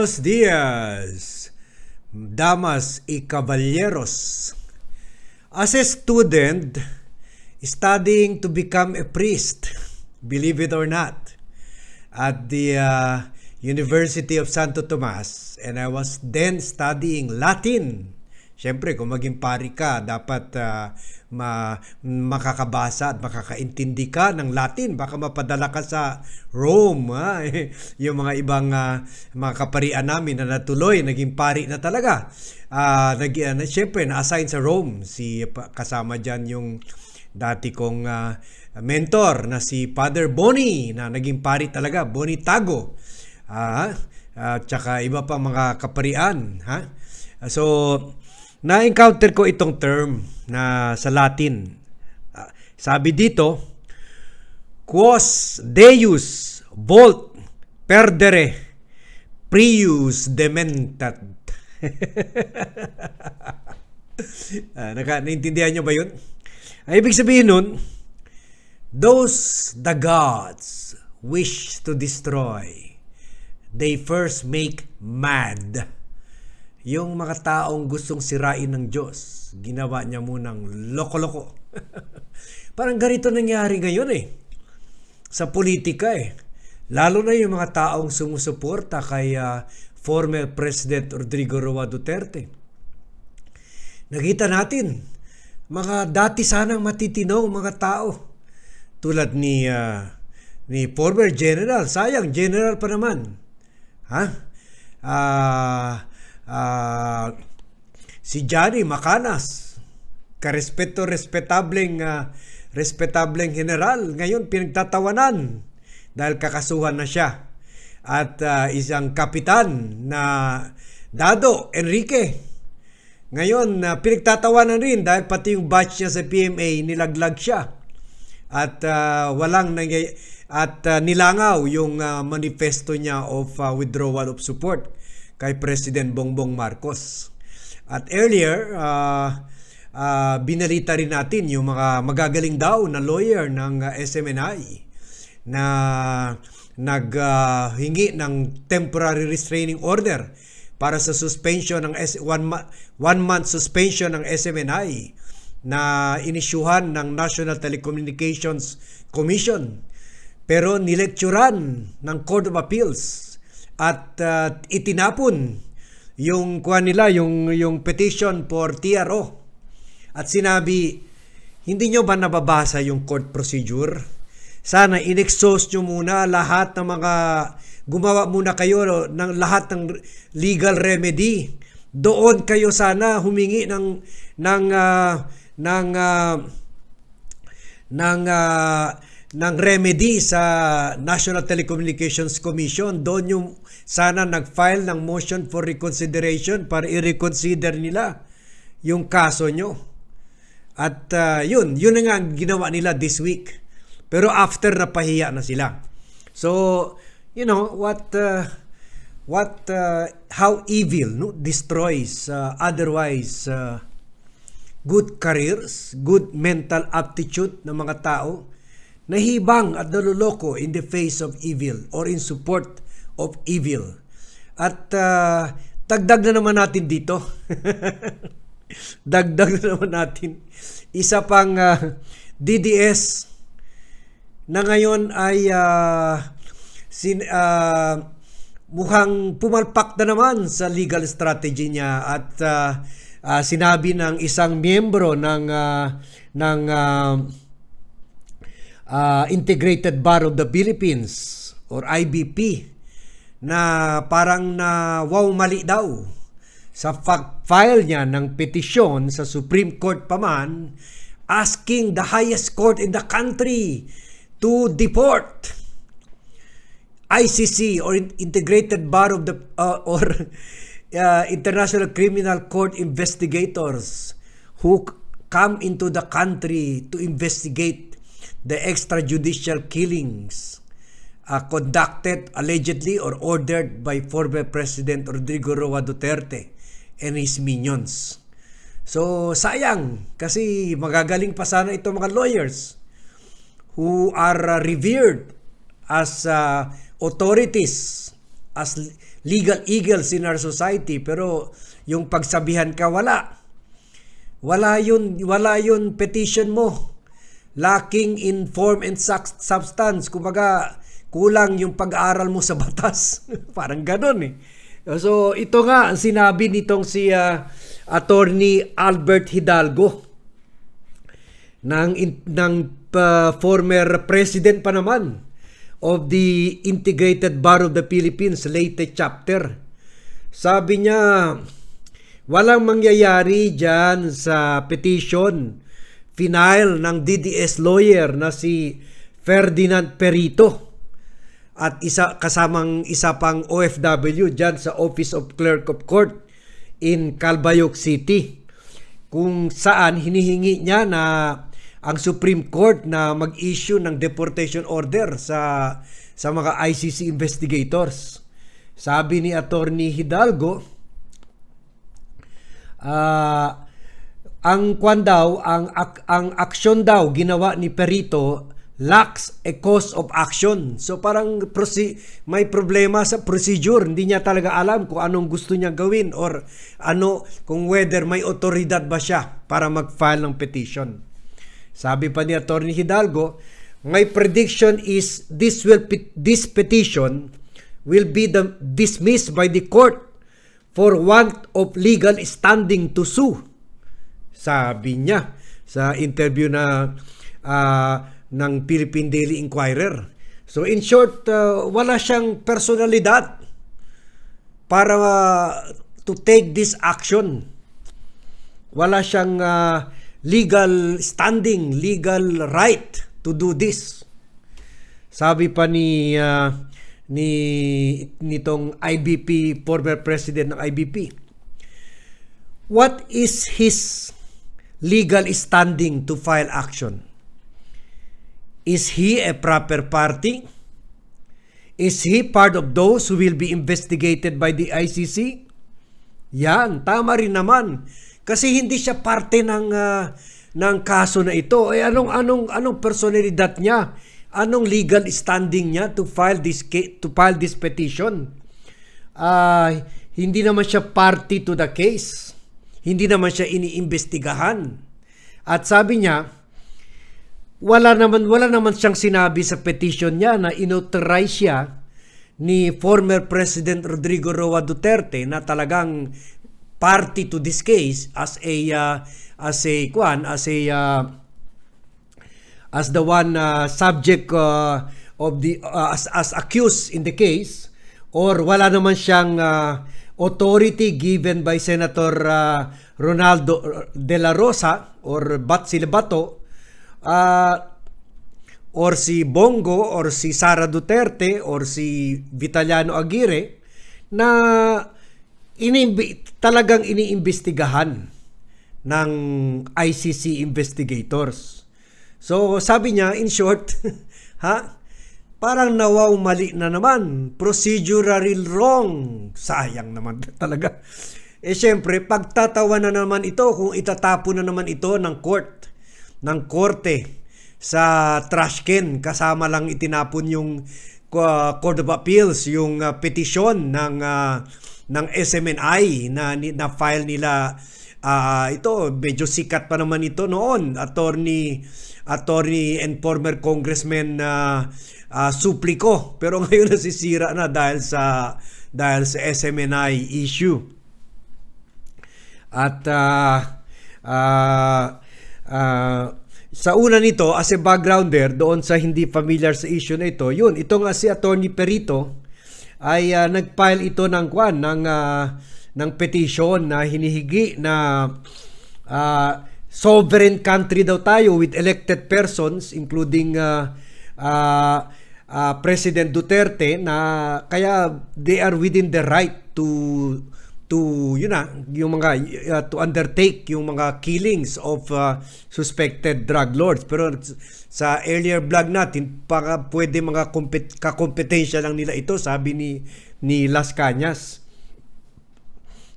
Buenos dias, damas y caballeros. As a student studying to become a priest, believe it or not, at the uh, University of Santo Tomas, and I was then studying Latin. Siyempre, kung maging pari ka, dapat uh, ma- makakabasa at makakaintindi ka ng Latin. Baka mapadala ka sa Rome. Ha? yung mga ibang uh, mga kaparian namin na natuloy, naging pari na talaga. Uh, nag, uh, siyempre, na-assign sa Rome. Si, kasama dyan yung dati kong uh, mentor na si Father Boni na naging pari talaga, Boni Tago. Uh, uh, tsaka iba pa mga kaparian. Ha? So, na-encounter ko itong term na sa Latin. Uh, sabi dito, quos deus volt perdere prius dementat. uh, naka, naintindihan nyo ba yun? Ay, ibig sabihin nun, those the gods wish to destroy, they first make mad yung mga taong gustong sirain ng Diyos, ginawa niya munang loko-loko. Parang ganito nangyari ngayon eh. Sa politika eh. Lalo na yung mga taong sumusuporta kay uh, former President Rodrigo Roa Duterte. Nakita natin, mga dati sanang matitinaw mga tao. Tulad ni uh, ni former general, sayang general pa naman. Ha? Ah uh, uh, si Johnny Macanas, karespeto respetableng uh, respetableng general, ngayon pinagtatawanan dahil kakasuhan na siya. At uh, isang kapitan na Dado Enrique. Ngayon, uh, pinagtatawanan rin dahil pati yung batch niya sa PMA nilaglag siya. At uh, walang nangyay at uh, nilangaw yung uh, manifesto niya of uh, withdrawal of support kay President Bongbong Marcos. At earlier, uh, uh, binalita rin natin yung mga magagaling daw na lawyer ng uh, SMNI na naghingi uh, ng temporary restraining order para sa suspension ng S- one, ma- one month suspension ng SMNI na inisyuhan ng National Telecommunications Commission pero nilekturan ng Court of Appeals at uh, itinapon yung kuha nila yung yung petition for TRO at sinabi hindi nyo ba nababasa yung court procedure? Sana inexhaust nyo muna lahat ng mga gumawa muna kayo ng lahat ng legal remedy. Doon kayo sana humingi ng ng uh, ng uh, ng uh, ng remedy sa National Telecommunications Commission. Doon yung sana nag-file ng motion for reconsideration para i-reconsider nila yung kaso nyo. At uh, yun, yun na nga ang ginawa nila this week. Pero after napahiya na sila. So, you know, what uh, what uh, how evil no destroys uh, otherwise uh, good careers, good mental aptitude ng mga tao nahibang at naluloko in the face of evil or in support of evil. At uh, dagdag na naman natin dito. dagdag na naman natin. Isa pang uh, DDS na ngayon ay uh, sin, uh, mukhang pumalpak na naman sa legal strategy niya at uh, uh, sinabi ng isang miyembro ng uh, ng uh, uh, Integrated Bar of the Philippines or IBP na parang na wow mali daw. Sa file niya ng petisyon sa Supreme Court pa man asking the highest court in the country to deport ICC or Integrated Bar of the uh, or uh, International Criminal Court investigators who come into the country to investigate the extrajudicial killings uh, conducted allegedly or ordered by former President Rodrigo Roa Duterte and his minions. So sayang kasi magagaling pa sana itong mga lawyers who are uh, revered as uh, authorities as legal eagles in our society. Pero yung pagsabihan ka wala. Wala yun wala yun petition mo. Lacking in form and sub- substance. Kumbaga kulang yung pag-aaral mo sa batas. Parang ganon eh. So ito nga ang sinabi nitong si ah, attorney Albert Hidalgo ng ng uh, former president pa naman of the Integrated Bar of the Philippines Leyte chapter. Sabi niya, walang mangyayari dyan sa petition final ng DDS lawyer na si Ferdinand Perito at isa kasamang isa pang OFW dyan sa Office of Clerk of Court in Calbayog City kung saan hinihingi niya na ang Supreme Court na mag-issue ng deportation order sa sa mga ICC investigators. Sabi ni Attorney Hidalgo, ah ang kwan daw, ang, ang aksyon daw ginawa ni Perito lacks a cause of action. So parang proce- may problema sa procedure. Hindi niya talaga alam kung anong gusto niya gawin or ano, kung whether may otoridad ba siya para mag-file ng petition. Sabi pa ni Attorney Hidalgo, my prediction is this will this petition will be the, dismissed by the court for want of legal standing to sue. Sabi niya sa interview na ah, ng Philippine Daily Inquirer. So in short, ah, wala siyang personalidad para ah, to take this action. Wala siyang ah, legal standing, legal right to do this. Sabi pa ni ah, ni nitong IBP former president ng IBP. What is his legal standing to file action? Is he a proper party? Is he part of those who will be investigated by the ICC? Yan, tama rin naman. Kasi hindi siya parte ng ah, ng kaso na ito. Eh anong anong anong personalidad niya? Anong legal standing niya to file this ca- to file this petition? Ah, hindi naman siya party to the case. Hindi naman siya iniimbestigahan. At sabi niya, wala naman wala naman siyang sinabi sa petition niya na inauthorize siya ni former President Rodrigo Roa Duterte na talagang party to this case as a uh, as a kwan as a uh, as the one uh, subject uh, of the uh, as as accused in the case or wala naman siyang uh, authority given by Senator uh, Ronaldo De La Rosa or Bat Silbato uh, or si Bongo or si Sara Duterte or si Vitaliano Aguirre na inimbi- talagang iniimbestigahan ng ICC investigators. So sabi niya in short, ha? Parang nawaw mali na naman. Procedurally wrong. Sayang naman talaga. Eh syempre, pagtatawa na naman ito kung itatapo na naman ito ng court, ng korte sa trash can. Kasama lang itinapon yung uh, Court of Appeals yung uh, petition ng uh, ng SMNI na na file nila. Ah, ito medyo sikat pa naman ito noon. Attorney attorney and former congressman na uh, Suplico. Pero ngayon nasisira na dahil sa dahil sa SMNI issue. At ah, ah, ah, sa una nito, as a backgrounder, doon sa hindi familiar sa issue na ito, yun, ito nga si Attorney Perito ay ah, nag-file ito ng kwan, ng, ah, ng petition na hinihigi na ah, sovereign country daw tayo with elected persons including ah, ah, ah, President Duterte na kaya they are within the right to to yun na yung mga uh, to undertake yung mga killings of uh, suspected drug lords pero sa earlier vlog natin para pwede mga kompet- kakompetensya lang nila ito sabi ni ni Las Cañas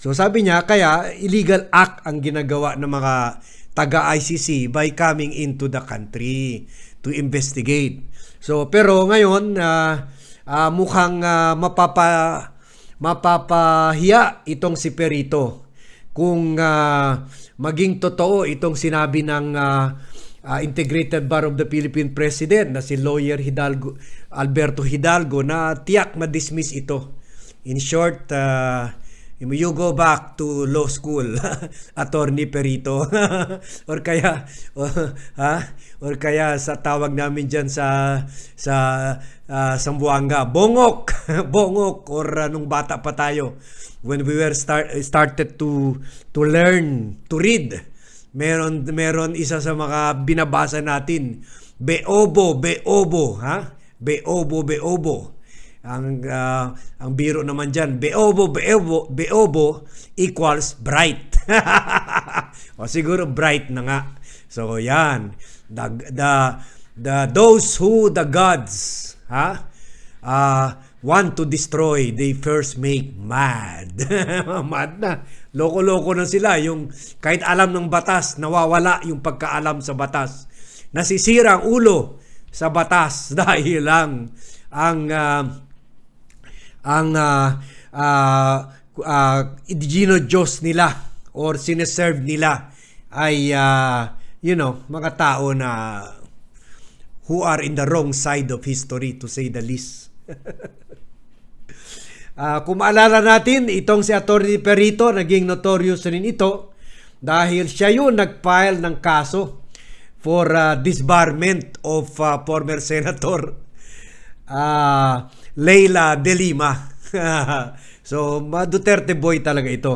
So sabi niya kaya illegal act ang ginagawa ng mga taga ICC by coming into the country to investigate. So pero ngayon ah, ah, mukhang ah, mapapa mapapahiya itong si Perito kung ah, maging totoo itong sinabi ng ah, ah, Integrated Bar of the Philippine President na si lawyer Hidalgo Alberto Hidalgo na tiyak ma-dismiss ito. In short, ah, you go back to law school, attorney Perito. or kaya o- ha? Or kaya sa tawag namin diyan sa sa ah, Sambuanga, bongok, bongok or ah, nung bata pa tayo when we were start started to to learn to read. Meron meron isa sa mga binabasa natin, Beobo, Beobo, ha? Beobo, Beobo. Ang ah, ang biro naman diyan, Beobo, Beobo, Beobo equals bright. o siguro bright na nga. So yan, the the, the those who the gods, ha? Ah, want to destroy, they first make mad. mad na. Loko-loko na sila. Yung kahit alam ng batas, nawawala yung pagkaalam sa batas. Nasisira ang ulo sa batas dahil lang ang ah, ang uh, uh, uh, Diyos nila or sineserve nila ay ah, you know, mga tao na who are in the wrong side of history to say the least. Ah, kung maalala natin, itong si Atty. Perito, naging notorious rin ito dahil siya yung nag-file ng kaso for ah, disbarment of ah, former Senator ah, Leila De Lima. so, Duterte boy talaga ito.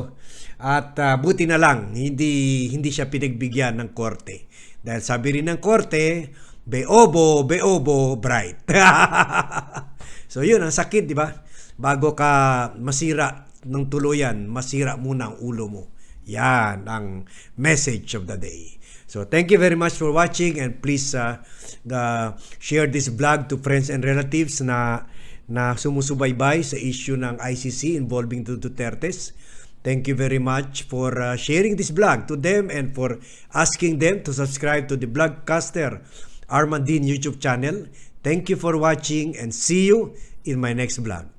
At ah, buti na lang, hindi, hindi siya pinagbigyan ng korte. Dahil sabi rin ng korte, beobo, beobo, bright. so yun, ang sakit, di ba? Bago ka masira ng tuluyan, masira muna ang ulo mo. Yan ang message of the day. So thank you very much for watching and please uh, the, share this vlog to friends and relatives na na sumusubaybay sa issue ng ICC involving the Dutertes. Thank you very much for uh, sharing this vlog to them and for asking them to subscribe to the Vlogcaster Armandin YouTube channel. Thank you for watching and see you in my next vlog.